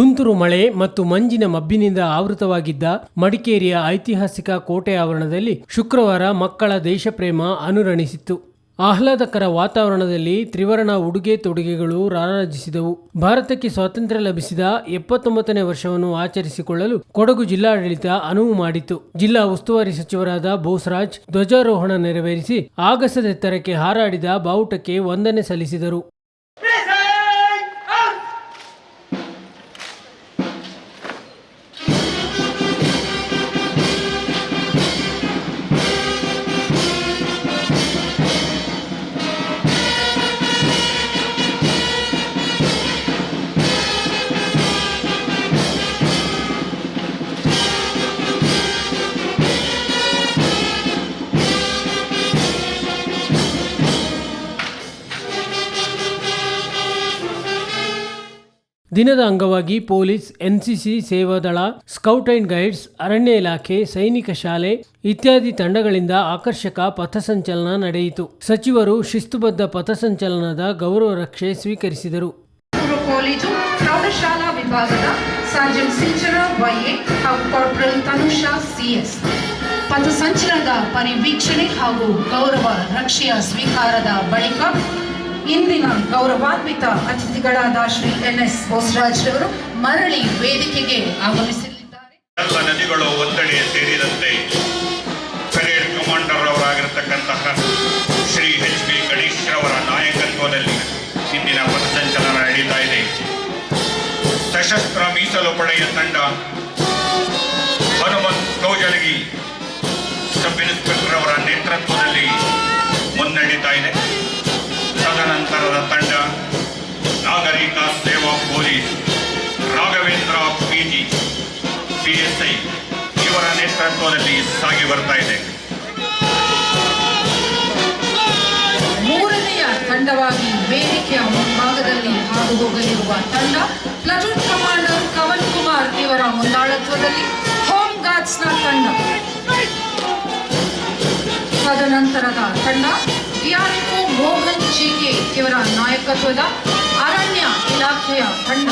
ತುಂತುರು ಮಳೆ ಮತ್ತು ಮಂಜಿನ ಮಬ್ಬಿನಿಂದ ಆವೃತವಾಗಿದ್ದ ಮಡಿಕೇರಿಯ ಐತಿಹಾಸಿಕ ಕೋಟೆ ಆವರಣದಲ್ಲಿ ಶುಕ್ರವಾರ ಮಕ್ಕಳ ದೇಶಪ್ರೇಮ ಅನುರಣಿಸಿತ್ತು. ಆಹ್ಲಾದಕರ ವಾತಾವರಣದಲ್ಲಿ ತ್ರಿವರ್ಣ ಉಡುಗೆ ತೊಡುಗೆಗಳು ರಾರಾಜಿಸಿದವು. ಭಾರತಕ್ಕೆ ಸ್ವಾತಂತ್ರ್ಯ ಲಭಿಸಿದ ಎಪ್ಪತ್ತೊಂಬತ್ತನೇ ವರ್ಷವನ್ನು ಆಚರಿಸಿಕೊಳ್ಳಲು ಕೊಡಗು ಜಿಲ್ಲಾಡಳಿತ ಅನುವು ಮಾಡಿತು ಜಿಲ್ಲಾ ಉಸ್ತುವಾರಿ ಸಚಿವರಾದ ಬೋಸ್ರಾಜ್ ಧ್ವಜಾರೋಹಣ ನೆರವೇರಿಸಿ ಆಗಸದೆತ್ತರಕ್ಕೆ ಹಾರಾಡಿದ ಬಾವುಟಕ್ಕೆ ವಂದನೆ ಸಲ್ಲಿಸಿದರು. ದಿನದ ಅಂಗವಾಗಿ ಪೊಲೀಸ್ ಎನ್ಸಿಸಿ ಸೇವಾದಳ, ಸ್ಕೌಟ್ ಅಂಡ್ ಗೈಡ್ಸ್, ಅರಣ್ಯ ಇಲಾಖೆ, ಸೈನಿಕ ಶಾಲೆ ಇತ್ಯಾದಿ ತಂಡಗಳಿಂದ ಆಕರ್ಷಕ ಪಥಸಂಚಲನ ನಡೆಯಿತು. ಸಚಿವರು ಶಿಸ್ತುಬದ್ಧ ಪಥಸಂಚಲನದ ಗೌರವ ರಕ್ಷೆ ಸ್ವೀಕರಿಸಿದರು. ಕಾಲೇಜು ಪ್ರೌಢಶಾಲಾ ವಿಭಾಗದ ಸರ್ಜನ್ ಸಿಂಚರ ವೈಎ ಹಾಗೂ ಕಾರ್ಪೊರಲ್ ಸಿಎಸ್ ಪಥಸಂಚಲನದ ಪರಿವೀಕ್ಷಣೆ ಹಾಗೂ ಗೌರವ ರಕ್ಷೆಯ ಸ್ವೀಕಾರದ ಬಳಿಕ ಇಂದಿನ ಗೌರವಾನ್ವಿತ ಅತಿಥಿಗಳಾದ ಶ್ರೀ ಎನ್ ಎಸ್ ಬೋಸರಾಜ್ ರವರು ಮರಳಿ ವೇದಿಕೆಗೆ ಆಗಮಿಸಲಿದ್ದಾರೆ. ನದಿಗಳು ಒತ್ತಡಿ ಸೇರಿದಂತೆ ಪರೇಡ್ ಕಮಾಂಡರ್ ಅವರಾಗಿರತಕ್ಕಂತಹ ಶ್ರೀ ಎಚ್ ಬಿ ಗಣೇಶ್ ರವರ ನಾಯಕತ್ವದಲ್ಲಿ ಇಂದಿನ ಪಥಸಂಚಲನ ನಡೀತಾ ಇದೆ. ಸಶಸ್ತ್ರ ಮೀಸಲು ಪಡೆಯ ತಂಡ ಹನುಮಂತ್ ಕೌಜಲಗಿ ಸಬ್ ಇನ್ಸ್ಪೆಕ್ಟರ್ ಅವರ ನೇತೃತ್ವದಲ್ಲಿ ಪಿಎಸ್ಐ ಇವರ ನೇತೃತ್ವದಲ್ಲಿ ಸಾಗಿ ಬರ್ತಾ ಇದೆ. ಮೂರನೆಯ ತಂಡವಾಗಿ ವೇದಿಕೆಯ ಮುಂಭಾಗದಲ್ಲಿ ಹಾದು ಹೋಗಲಿರುವ ತಂಡ ಪ್ಲಟೂನ್ ಕಮಾಂಡರ್ ಕವನ್ ಕುಮಾರ್ ಇವರ ಮುಂದಾಳತ್ವದಲ್ಲಿ ಹೋಮ್ ಗಾರ್ಡ್ಸ್ನ ತಂಡ. ತದನಂತರದ ತಂಡ ಡಿಆರ್ಎಫ್ಒ ಮೋಹನ್ ಜಿಕೆ ಇವರ ನಾಯಕತ್ವದ ಅರಣ್ಯ ಇಲಾಖೆಯ ತಂಡ.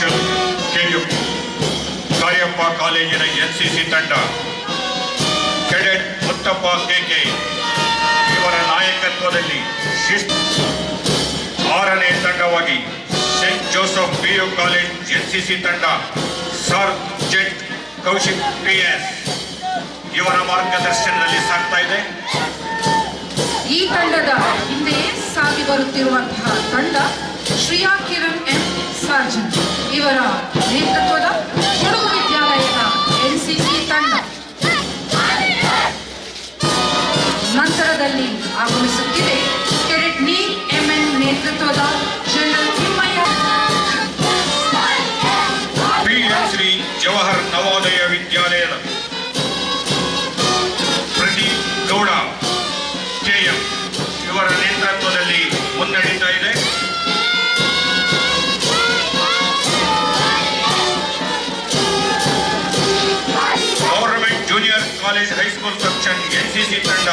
ಮಾರ್ಷಲ್ ಕೆಯು. ಕಾರ್ಯಪ್ಪ ಕಾಲೇಜಿನ ಸಿ ತಂಡ. ಕೆಡೆಟ್ ಮುತ್ತಪ್ಪ ಕೆಕೆ ಇವರ ನಾಯಕತ್ವದಲ್ಲಿ ಶಿಸ್ತು. ಆರನೇ ತಂಡವಾಗಿ St P U college NCC ತಂಡ, ಸರ್ ಜೆಟ್ ಕೌಶಿಕ್ ಪಿಎಸ್. ಇವರ ಮಾರ್ಗದರ್ಶನದಲ್ಲಿ ಸಾಗ್ತಾ ಇದೆ. ಈ ತಂಡದ ಹಿಂದೆಯೇ ಸಾಗಿ ಬರುತ್ತಿರುವಂತಹ ತಂಡ ಶ್ರೇಯಾ ಕಿರಣ್ ಎಂ ಸರ್ಜನ್ ಇವರ ನೇತೃತ್ವದ ತಂಡ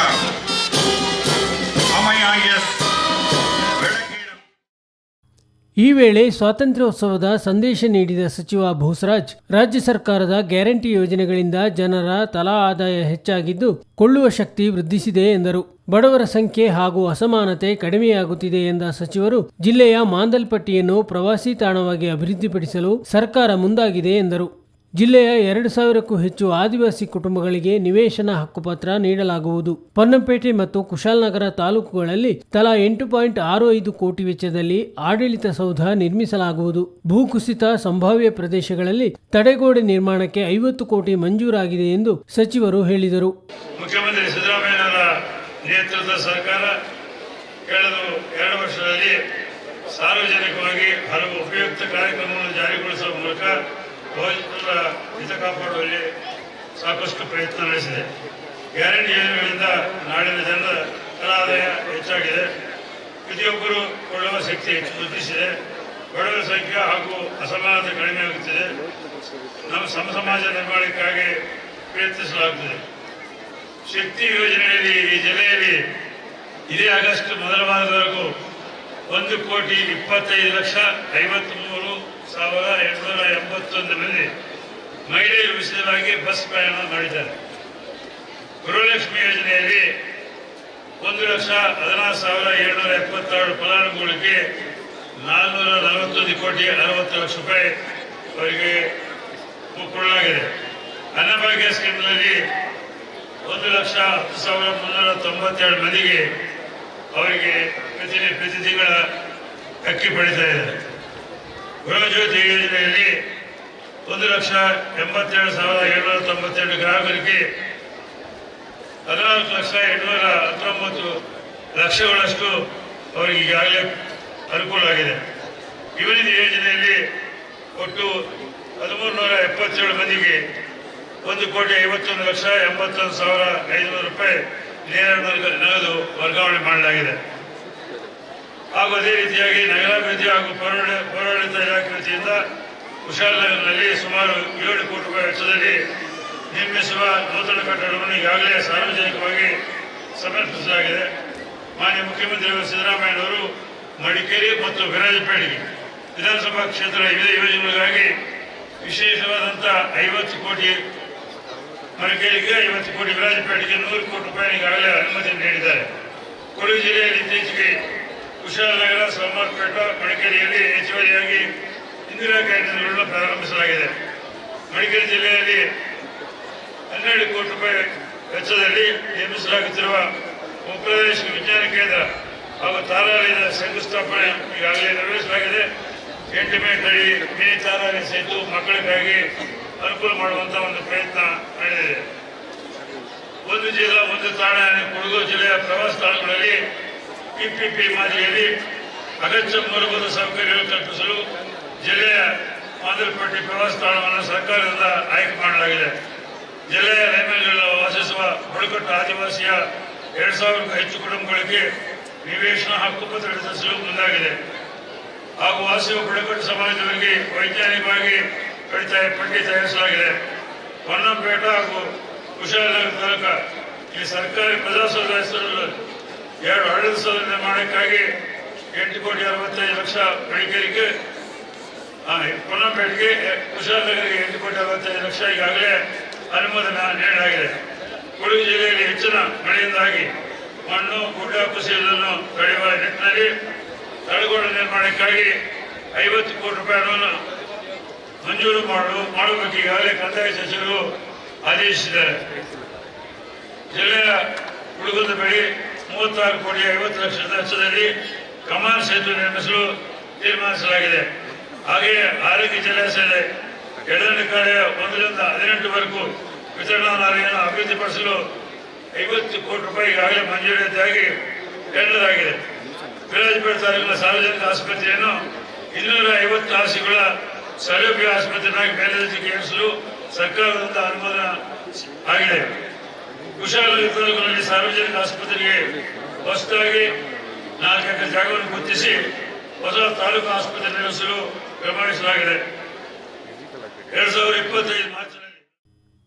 ಈ ವೇಳೆ ಸ್ವಾತಂತ್ರ್ಯೋತ್ಸವದ ಸಂದೇಶ ನೀಡಿದ ಸಚಿವ ಬೋಸರಾಜ್ ರಾಜ್ಯ ಸರ್ಕಾರದ ಗ್ಯಾರಂಟಿ ಯೋಜನೆಗಳಿಂದ ಜನರ ತಲಾ ಆದಾಯ ಹೆಚ್ಚಾಗಿದ್ದು ಕೊಳ್ಳುವ ಶಕ್ತಿ ವೃದ್ಧಿಸಿದೆ ಎಂದರು. ಬಡವರ ಸಂಖ್ಯೆ ಹಾಗೂ ಅಸಮಾನತೆ ಕಡಿಮೆಯಾಗುತ್ತಿದೆ ಎಂದ ಸಚಿವರು, ಜಿಲ್ಲೆಯ ಮಾಂದಲ್ಪಟ್ಟಿಯನ್ನು ಪ್ರವಾಸಿ ತಾಣವಾಗಿ ಅಭಿವೃದ್ಧಿಪಡಿಸಲು ಸರ್ಕಾರ ಮುಂದಾಗಿದೆ ಎಂದರು. ಜಿಲ್ಲೆಯ ಎರಡು ಸಾವಿರಕ್ಕೂ ಹೆಚ್ಚು ಆದಿವಾಸಿ ಕುಟುಂಬಗಳಿಗೆ ನಿವೇಶನ ಹಕ್ಕುಪತ್ರ ನೀಡಲಾಗುವುದು. ಪೊನ್ನಂಪೇಟೆ ಮತ್ತು ಕುಶಾಲನಗರ ತಾಲೂಕುಗಳಲ್ಲಿ ತಲಾ ಎಂಟು ಪಾಯಿಂಟ್ ಆರು ಐದು ಕೋಟಿ ವೆಚ್ಚದಲ್ಲಿ ಆಡಳಿತ ಸೌಧ ನಿರ್ಮಿಸಲಾಗುವುದು. ಭೂಕುಸಿತ ಸಂಭಾವ್ಯ ಪ್ರದೇಶಗಳಲ್ಲಿ ತಡೆಗೋಡೆ ನಿರ್ಮಾಣಕ್ಕೆ ಐವತ್ತು ಕೋಟಿ ಮಂಜೂರಾಗಿದೆ ಎಂದು ಸಚಿವರು ಹೇಳಿದರು. ಮುಖ್ಯಮಂತ್ರಿ ಸಿದ್ದರಾಮಯ್ಯ ನೇತೃತ್ವದ ಸರ್ಕಾರ ಕಳೆದ ಎರಡು ವರ್ಷದಲ್ಲಿ ಸಾರ್ವಜನಿಕವಾಗಿ ಹಲವು ಉಪಯುಕ್ತ ಕಾರ್ಯಕ್ರಮಗಳನ್ನು ಜಾರಿಗೊಳಿಸುವ ಮೂಲಕ ಬಹುಜನರ ಹಿತ ಕಾಪಾಡುವಲ್ಲಿ ಸಾಕಷ್ಟು ಪ್ರಯತ್ನ ನಡೆಸಿದೆ. ಗ್ಯಾರಂಟಿ ಯೋಜನೆಗಳಿಂದ ನಾಡಿನ ಜನರ ಧನಾದಾಯ ಹೆಚ್ಚಾಗಿದೆ. ಪ್ರತಿಯೊಬ್ಬರು ಕೊಳ್ಳುವ ಶಕ್ತಿ ವೃದ್ಧಿಸಿದೆ. ಬಡವರ ಸಂಖ್ಯೆ ಹಾಗೂ ಅಸಮಾನತೆ ಕಡಿಮೆಯಾಗುತ್ತಿದೆ ನಮ್ಮ ಸಮ ಸಮಾಜ ನಿರ್ಮಾಣಕ್ಕಾಗಿ ಪ್ರಯತ್ನಿಸಲಾಗುತ್ತಿದೆ. ಶಕ್ತಿ ಯೋಜನೆಯಲ್ಲಿ ಈ ಜಿಲ್ಲೆಯಲ್ಲಿ ಇದೇ ಆಗಸ್ಟ್ ಮೊದಲ ವಾರದವರೆಗೂ ಒಂದು ಕೋಟಿ ಇಪ್ಪತ್ತೈದು ಲಕ್ಷ ಐವತ್ತ್ಮೂರು ಸಾವಿರ ಎಂಟುನೂರ ಎಂಬತ್ತೊಂದು ಮಂದಿ ಮಹಿಳೆಯರು ಉಚಿತವಾಗಿ ಬಸ್ ಪ್ರಯಾಣ ಮಾಡಿದ್ದಾರೆ. ಗೃಹಲಕ್ಷ್ಮಿ ಯೋಜನೆಯಲ್ಲಿ ಒಂದು ಲಕ್ಷ ಹದಿನಾರು ಸಾವಿರ ಏಳ್ನೂರ ಎಪ್ಪತ್ತಾರು ಫಲಾನುಭವಿಗಳಿಗೆ ನಾನ್ನೂರ ನಲವತ್ತೊಂದು ಕೋಟಿ ಅರವತ್ತು ಲಕ್ಷ ರೂಪಾಯಿ ಅವರಿಗೆ ಕೊಡಲಾಗಿದೆ ಅನ್ನಭಾಗ್ಯ ಸ್ಕೀಮ್ನಲ್ಲಿ ಒಂದು ಲಕ್ಷ ಹತ್ತು ಸಾವಿರ ಮುನ್ನೂರ ತೊಂಬತ್ತೆರಡು ಮಂದಿಗೆ ಅವರಿಗೆ ಪ್ರತಿ ಪ್ರತಿ ತಿಂಗಳ ಅಕ್ಕಿ ಪಡಿತಾ ಇದ್ದಾರೆ. ಗೃಹಜ್ಯೋತಿ ಯೋಜನೆಯಲ್ಲಿ ಒಂದು ಲಕ್ಷ ಎಂಬತ್ತೇಳು ಸಾವಿರದ ಏಳ್ನೂರ ತೊಂಬತ್ತೆರಡು ಗ್ರಾಹಕರಿಗೆ ಹದಿನಾಲ್ಕು ಲಕ್ಷ ಎಂಟುನೂರ ಹತ್ತೊಂಬತ್ತು ಲಕ್ಷಗಳಷ್ಟು ಅವರಿಗೆ ಈಗಾಗಲೇ ಅನುಕೂಲ ಆಗಿದೆ. ಯುವನಿಧಿ ಯೋಜನೆಯಲ್ಲಿ ಒಟ್ಟು ಹದಿಮೂರು ನೂರ ಎಪ್ಪತ್ತೇಳು ಮಂದಿಗೆ ಒಂದು ಕೋಟಿ ಐವತ್ತೊಂದು ಲಕ್ಷ ಎಂಬತ್ತೊಂದು ಸಾವಿರ ಐದುನೂರು ರೂಪಾಯಿ ನೇರ ನಗದು ನಗದು ವರ್ಗಾವಣೆ ಮಾಡಲಾಗಿದೆ. ಹಾಗೂ ಅದೇ ರೀತಿಯಾಗಿ ನಗರಾಭಿವೃದ್ಧಿ ಹಾಗೂ ಪೌರಾಡ ಪೌರಾಡಳಿತ ಇಲಾಖೆ ವತಿಯಿಂದ ಕುಶಾಲನಗರದಲ್ಲಿ ಸುಮಾರು ಏಳು ಕೋಟಿ ರೂಪಾಯಿ ವೆಚ್ಚದಲ್ಲಿ ನಿರ್ಮಿಸುವ ನೂತನ ಕಟ್ಟಡವನ್ನು ಈಗಾಗಲೇ ಸಾರ್ವಜನಿಕವಾಗಿ ಸಮರ್ಪಿಸಲಾಗಿದೆ. ಮಾನ್ಯ ಮುಖ್ಯಮಂತ್ರಿಗಳು ಸಿದ್ದರಾಮಯ್ಯನವರು ಮಡಿಕೇರಿ ಮತ್ತು ವಿರಾಜಪೇಟೆಗೆ ವಿಧಾನಸಭಾ ಕ್ಷೇತ್ರ ವಿವಿಧ ಯೋಜನೆಗಳಿಗಾಗಿ ವಿಶೇಷವಾದಂಥ ಐವತ್ತು ಕೋಟಿ ಮಡಿಕೇರಿಗೆ, ಐವತ್ತು ಕೋಟಿ ವಿರಾಜಪೇಟೆಗೆ ನೂರು ಕೋಟಿ ರೂಪಾಯಿ ಈಗಾಗಲೇ ಅನುಮತಿ ನೀಡಿದ್ದಾರೆ. ಕೊಡಗು ಜಿಲ್ಲೆಯಲ್ಲಿ ಇತ್ತೀಚೆಗೆ ಕುಶಾಲನಗರ ಸೋಮವಾರಪೇಟ, ಮಡಿಕೇರಿಯಲ್ಲಿ ಹೆಚ್ಚುವರಿಯಾಗಿ ಇಂದಿರಾ ಕ್ಯಾಂಟೀನ್ಗಳನ್ನು ಪ್ರಾರಂಭಿಸಲಾಗಿದೆ. ಮಡಿಕೇರಿ ಜಿಲ್ಲೆಯಲ್ಲಿ ಹನ್ನೆರಡು ಕೋಟಿ ರೂಪಾಯಿ ವೆಚ್ಚದಲ್ಲಿ ನಿರ್ಮಿಸಲಾಗುತ್ತಿರುವ ಉಪ್ರದೇಶ ವಿಜ್ಞಾನ ಕೇಂದ್ರ ಹಾಗೂ ತಾರಾಲಯದ ಶಂಕುಸ್ಥಾಪನೆ ಈಗಾಗಲೇ ನೆರವೇರಿಸಲಾಗಿದೆ. ಎಂಟು ಅಡಿ ಮಿನಿ ತಾರಾಲಯ ಸೇತು ಮಕ್ಕಳಿಗಾಗಿ ಅನುಕೂಲ ಮಾಡುವಂತ ಒಂದು ಪ್ರಯತ್ನ ನಡೆದಿದೆ. ಒಂದು ಜಿಲ್ಲಾ, ಒಂದು ತಾಣ ಕೊಡಗು ಜಿಲ್ಲೆಯ ಪ್ರವಾಸ ತಾಣಗಳಲ್ಲಿ ಪಿಪಿಪಿ ಮಾದರಿಯಲ್ಲಿ ಅಗತ್ಯ ಮೂಲಭೂತ ಸೌಕರ್ಯಗಳು ಕಲ್ಪಿಸಲು ಜಿಲ್ಲೆಯ ಮಾದರಿಪಟ್ಟಿ ಪ್ರವಾಸ ತಾಣವನ್ನು ಸರ್ಕಾರದಿಂದ ಆಯ್ಕೆ ಮಾಡಲಾಗಿದೆ. ಜಿಲ್ಲೆಯ ರೈಮಲ್ಗಳಲ್ಲಿ ವಾಸಿಸುವ ಬುಡಕಟ್ಟು ಆದಿವಾಸಿಯ ಎರಡು ಸಾವಿರಕ್ಕೂ ಹೆಚ್ಚು ಕುಟುಂಬಗಳಿಗೆ ನಿವೇಶನ ಹಕ್ಕುಪತ್ರ ವಿತರಿಸಲು ಮುಂದಾಗಿದೆ. ಹಾಗೂ ವಾಸಿಸುವ ಬುಡಕಟ್ಟು ಸಮಾಜದವರಿಗೆ ವೈಜ್ಞಾನಿಕವಾಗಿ ಕಡಿತ, ಪಟ್ಟಿ ತಯಾರಿಸಲಾಗಿದೆ. ಹೊನ್ನಂಪೇಟ ಹಾಗೂ ಕುಶಾಲನಗರ ತಾಲೂಕ ಈ ಸರ್ಕಾರಿ ಪ್ರಜಾಸ್ವಾಮ್ಯ ಎರಡು ಆಡಳಿತ ಸೌಧ ಮಾಡೋಕ್ಕಾಗಿ ಎಂಟು ಕೋಟಿ ಅರವತ್ತೈದು ಲಕ್ಷ ಮಡಿಕೇರಿಗೆ ಬೆಳಗ್ಗೆ ಕುಶಾಲನಗರಿಗೆ ಎಂಟು ಕೋಟಿ ಅರವತ್ತೈದು ಲಕ್ಷ ಈಗಾಗಲೇ ಅನುಮೋದನೆ ನೀಡಲಾಗಿದೆ. ಕೊಡಗು ಜಿಲ್ಲೆಯಲ್ಲಿ ಹೆಚ್ಚಿನ ಮಳೆಯಿಂದಾಗಿ ಮಣ್ಣು, ಗುಡ್ಡ ಕುಸಿಯುವುದನ್ನು ತಡೆಯುವ ನಿಟ್ಟಿನಲ್ಲಿ ತಡೆಗೋಡೆ ನಿರ್ಮಾಣಕ್ಕಾಗಿ ಐವತ್ತು ಕೋಟಿ ರೂಪಾಯಿ ಹಣವನ್ನು ಮಂಜೂರು ಮಾಡಲು ಮಾಡಬೇಕು. ಈಗಾಗಲೇ ಕಂದಾಯ ಸಚಿವರು ಆದೇಶಿಸಿದ್ದಾರೆ. ಜಿಲ್ಲೆಯ ಹುಡುಗದ ಬಳಿ ಮೂವತ್ತಾರು ಕೋಟಿ ಐವತ್ತು ಲಕ್ಷದ ವೆಚ್ಚದಲ್ಲಿ ಕಮಾನ್ ಸೇತುವೆ ನಿರ್ಮಿಸಲು ತೀರ್ಮಾನಿಸಲಾಗಿದೆ. ಹಾಗೆಯೇ ಆರೋಗ್ಯ ಜಲಾಶಯದ ಎರಡನೇ ಕಡೆ ಒಂದರಿಂದ ಹದಿನೆಂಟುವರೆಗೂ ವಿತರಣಾಲಯವನ್ನು ಅಭಿವೃದ್ಧಿಪಡಿಸಲು ಐವತ್ತು ಕೋಟಿ ರೂಪಾಯಿ ಈಗಾಗಲೇ ಮಂಜೂರಾತಿಯಾಗಿ ಹೇಳಲಾಗಿದೆ ವಿರಾಜಪೇಟೆ ತಾಲೂಕಿನ ಸಾರ್ವಜನಿಕ ಆಸ್ಪತ್ರೆಯನ್ನು ಇನ್ನೂರ ಐವತ್ತು ಹಾಸಿಗೆಗಳ ಸೌಲಭ್ಯ ಆಸ್ಪತ್ರೆಯಾಗಿ ಮೇಲ್ದರ್ಜೆಗೆ ಏರಿಸಲು ಸರ್ಕಾರದಿಂದ ಅನುಮೋದನೆ ಆಗಿದೆ. ಕುಶಾಲನಗರ ತಾಲೂಕಿನಲ್ಲಿ ಸಾರ್ವಜನಿಕ ಆಸ್ಪತ್ರೆಗೆ ಹೊಸದಾಗಿ ನಾಲ್ಕು ಜಾಗವನ್ನು ಗುರುತಿಸಿ ಹೊಸ ತಾಲೂಕು ಆಸ್ಪತ್ರೆ ನಿರ್ಮಿಸಲು ಕ್ರಮವಹಿಸಲಾಗಿದೆ. ಎರಡ್ ಸಾವಿರದ ಇಪ್ಪತ್ತೈದು ಮಾರ್ಚ್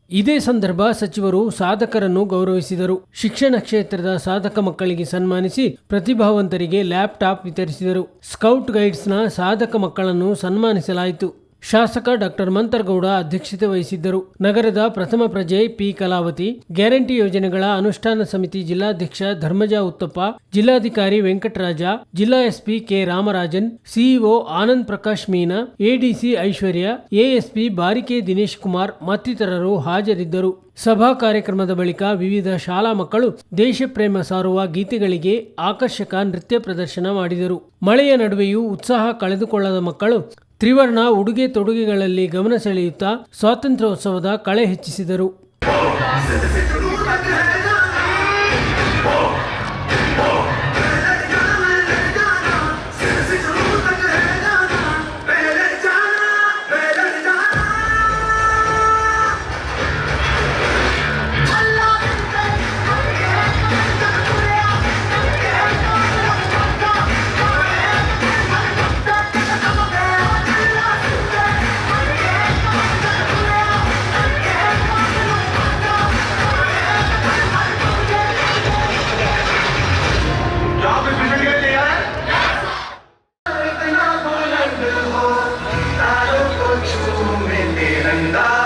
ಇದೇ ಸಂದರ್ಭ ಸಚಿವರು ಸಾಧಕರನ್ನು ಗೌರವಿಸಿದರು. ಶಿಕ್ಷಣ ಕ್ಷೇತ್ರದ ಸಾಧಕ ಮಕ್ಕಳಿಗೆ ಸನ್ಮಾನಿಸಿ ಪ್ರತಿಭಾವಂತರಿಗೆ ಲ್ಯಾಪ್ಟಾಪ್ ವಿತರಿಸಿದರು. ಸ್ಕೌಟ್ ಗೈಡ್ಸ್ನ ಸಾಧಕ ಮಕ್ಕಳನ್ನು ಸನ್ಮಾನಿಸಲಾಯಿತು. ಶಾಸಕ ಡಾಕ್ಟರ್ ಮಂತರ್ಗೌಡ ಅಧ್ಯಕ್ಷತೆ ವಹಿಸಿದ್ದರು. ನಗರದ ಪ್ರಥಮ ಪ್ರಜೆ ಪಿ ಕಲಾವತಿ, ಗ್ಯಾರಂಟಿ ಯೋಜನೆಗಳ ಅನುಷ್ಠಾನ ಸಮಿತಿ ಜಿಲ್ಲಾಧ್ಯಕ್ಷ ಧರ್ಮಜ ಉತ್ತಪ್ಪ, ಜಿಲ್ಲಾಧಿಕಾರಿ ವೆಂಕಟರಾಜ, ಜಿಲ್ಲಾ SP K Ramarajan, CEO Anand Prakash Meena, ADC Aishwarya, ASP Barike Dinesh Kumar ಮತ್ತಿತರರು ಹಾಜರಿದ್ದರು. ಸಭಾ ಕಾರ್ಯಕ್ರಮದ ಬಳಿಕ ವಿವಿಧ ಶಾಲಾ ಮಕ್ಕಳು ದೇಶಪ್ರೇಮ ಸಾರುವ ಗೀತೆಗಳಿಗೆ ಆಕರ್ಷಕ ನೃತ್ಯ ಪ್ರದರ್ಶನ ಮಾಡಿದರು. ಮಳೆಯ ನಡುವೆಯೂ ಉತ್ಸಾಹ ಕಳೆದುಕೊಳ್ಳದ ಮಕ್ಕಳು ತ್ರಿವರ್ಣ ಉಡುಗೆ ತೊಡುಗೆಗಳಲ್ಲಿ ಗಮನ ಸೆಳೆಯುತ್ತಾ ಸ್ವಾತಂತ್ರ್ಯೋತ್ಸವದ ಕಳೆ ಹೆಚ್ಚಿಸಿದರು. 된다.